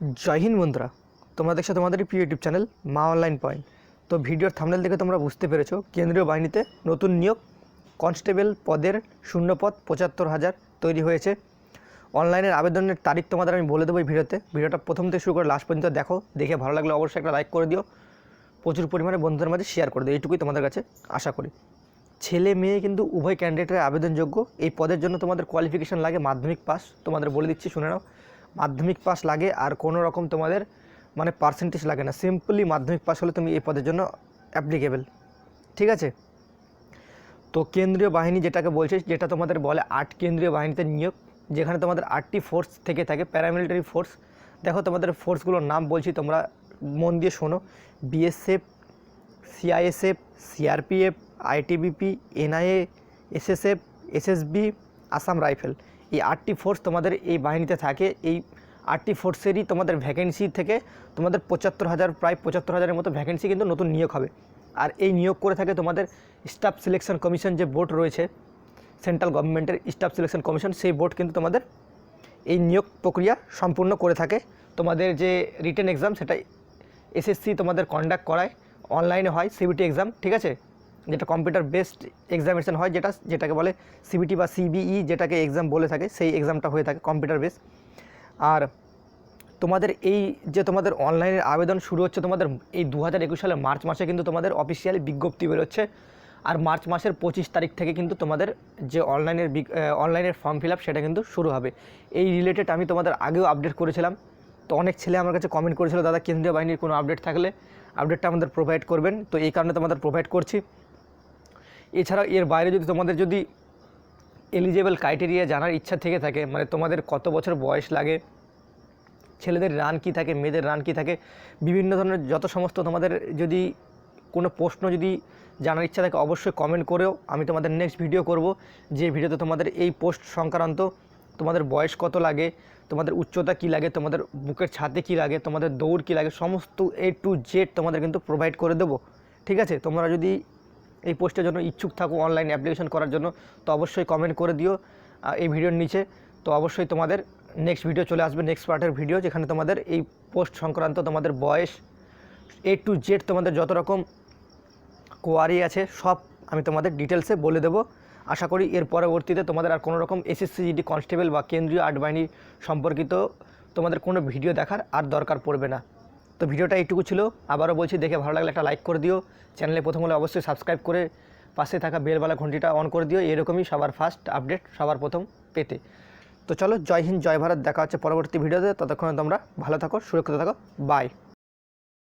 জয় হিন্দ বন্ধুরা, তোমরা দেখছ তোমাদের প্রিয় YouTube channel Maa online point. তো ভিডিওর থামনেল দেখে তোমরা বুঝতে পেরেছ, কেন্দ্রীয় বাহিনীতে নতুন নিয়োগ, কনস্টেবল পদের শূন্যপদ পঁচাত্তর হাজার তৈরি হয়েছে। অনলাইনের আবেদনের তারিখ তোমাদের আমি বলে দেবো এই ভিডিওতে। ভিডিওটা প্রথম থেকে শুরু করে লাস্ট পর্যন্ত দেখো, দেখে ভালো লাগলে অবশ্যই একটা লাইক করে দিও। প্রচুর পরিমাণে বন্ধুদের মাঝে শেয়ার করে দিও, এইটুকুই তোমাদের কাছে আশা করি। ছেলে মেয়ে কিন্তু উভয় ক্যান্ডিডেটের আবেদনযোগ্য, এই পদের জন্য তোমাদের কোয়ালিফিকেশন লাগে, মাধ্যমিক পাস তোমাদের বলে দিচ্ছি, শুনে নাও। মাধ্যমিক পাস লাগে আর কোনো রকম তোমাদের মানে পার্সেন্টেজ লাগে না। সিম্পলি মাধ্যমিক পাস হলে তুমি এই পদের জন্য অ্যাপ্লিকেবল ঠিক আছে? তো কেন্দ্রীয় বাহিনী যেটাকে বলছে, যেটা তোমাদের বলে আট কেন্দ্রীয় বাহিনীতে নিয়োগ, যেখানে তোমাদের আটটি ফোর্স থেকে থাকে প্যারামিলিটারি ফোর্স দেখো তোমাদের ফোর্সগুলোর নাম বলছি, তোমরা মন দিয়ে শোনো। BSF CISF CRPF ITBP NIA SSF SSB Assam rifle এই আটটি ফোর্স তোমাদের এই বাহিনীতে থাকে, এই আটটি ফোর্সেরই তোমাদের ভ্যাকেন্সি থেকে তোমাদের পঁচাত্তর হাজার, প্রায় পঁচাত্তর হাজারের মতো ভ্যাকেন্সি কিন্তু নতুন নিয়োগ হবে। আর এই নিয়োগ করে থাকে তোমাদের স্টাফ সিলেকশন কমিশন যে বোর্ড রয়েছে সেন্ট্রাল গভর্নমেন্টের স্টাফ সিলেকশন কমিশন সেই বোর্ড কিন্তু তোমাদের এই নিয়োগ প্রক্রিয়া সম্পূর্ণ করে থাকে। তোমাদের যে রিটেন এক্সাম সেটা এসএসসি তোমাদের কন্ডাক্ট করায় অনলাইনে হয় সিবিটি এক্সাম ঠিক আছে? যেটা কম্পিউটার বেসড এক্সামিনেশন হয় যেটা, যেটাকে বলে সিবিটি বা সিবিই যেটাকে এক্সাম বলে থাকে, সেই এক্সামটা হয়ে থাকে কম্পিউটার বেস আর তোমাদের এই যে তোমাদের অনলাইনের আবেদন শুরু হচ্ছে তোমাদের এই দু হাজার একুশ সালের মার্চ মাসে কিন্তু তোমাদের অফিসিয়ালি বিজ্ঞপ্তি বেরোচ্ছে। আর মার্চ মাসের পঁচিশ তারিখ থেকে কিন্তু তোমাদের যে অনলাইনের অনলাইনের ফর্ম ফিল আপ সেটা কিন্তু শুরু হবে। এই রিলেটেড আমি তোমাদের আগেও আপডেট করেছিলাম। তো অনেক ছেলে আমার কাছে কমেন্ট করেছিল, দাদা, কেন্দ্রীয় বাহিনীর কোনো আপডেট থাকলে আপডেটটা আমাদের প্রোভাইড করবেন। তো এই কারণে তোমাদের প্রোভাইড করছি। এছাড়া এর বাইরে যদি তোমাদের যদি এলিজেবল ক্রাইটেরিয়া জানার ইচ্ছা থেকে থাকে মানে তোমাদের কত বছর বয়স লাগে, ছেলেদের রান কী থাকে, মেয়েদের রান কী থাকে, বিভিন্ন ধরনের যত সমস্ত তোমাদের যদি কোনো প্রশ্ন যদি জানার ইচ্ছা থাকে, অবশ্যই কমেন্ট করেও আমি তোমাদের নেক্সট ভিডিও করব, যে ভিডিওতে তোমাদের এই পোস্ট সংক্রান্ত তোমাদের বয়স কত লাগে, তোমাদের উচ্চতা কী লাগে, তোমাদের বুকের ছাদে কী লাগে, তোমাদের দৌড় কী লাগে, সমস্ত এ টু জেড তোমাদের কিন্তু প্রোভাইড করে দেবো, ঠিক আছে? তোমরা যদি এই পোস্টের জন্য ইচ্ছুক থাকো অনলাইন অ্যাপ্লিকেশন করার জন্য, তো অবশ্যই কমেন্ট করে দিও এই ভিডিওর নিচে। তো অবশ্যই তোমাদের নেক্সট ভিডিও চলে আসবে নেক্সট পার্টের ভিডিও যেখানে তোমাদের এই পোস্ট সংক্রান্ত তোমাদের বয়স এ টু জেড তোমাদের যত রকম কোয়ারি আছে, সব আমি তোমাদের ডিটেলসে বলে দেবো। আশা করি এর পরবর্তীতে তোমাদের আর কোনো রকম এসএসসি জিডি কনস্টেবল বা কেন্দ্রীয় আর্ট বাহিনী সম্পর্কিত তোমাদের কোনো ভিডিও দেখার আর দরকার পড়বে না। তো ভিডিওটা এইটুকু ছিল। আবারও বলছি, দেখে ভালো লাগলে একটা লাইক করে দিও। চ্যানেলে প্রথম হলে অবশ্যই সাবস্ক্রাইব করে পাশে থাকা বেলবালা ঘন্টিটা অন করে দিও। এরকমই সবার ফার্স্ট আপডেট সবার প্রথম পেতে। তো চলো, জয় হিন্দ, জয় ভারত। দেখা হচ্ছে পরবর্তী ভিডিওতে। ততক্ষণে তোমরা ভালো থাকো, সুরক্ষিত থাকো। বাই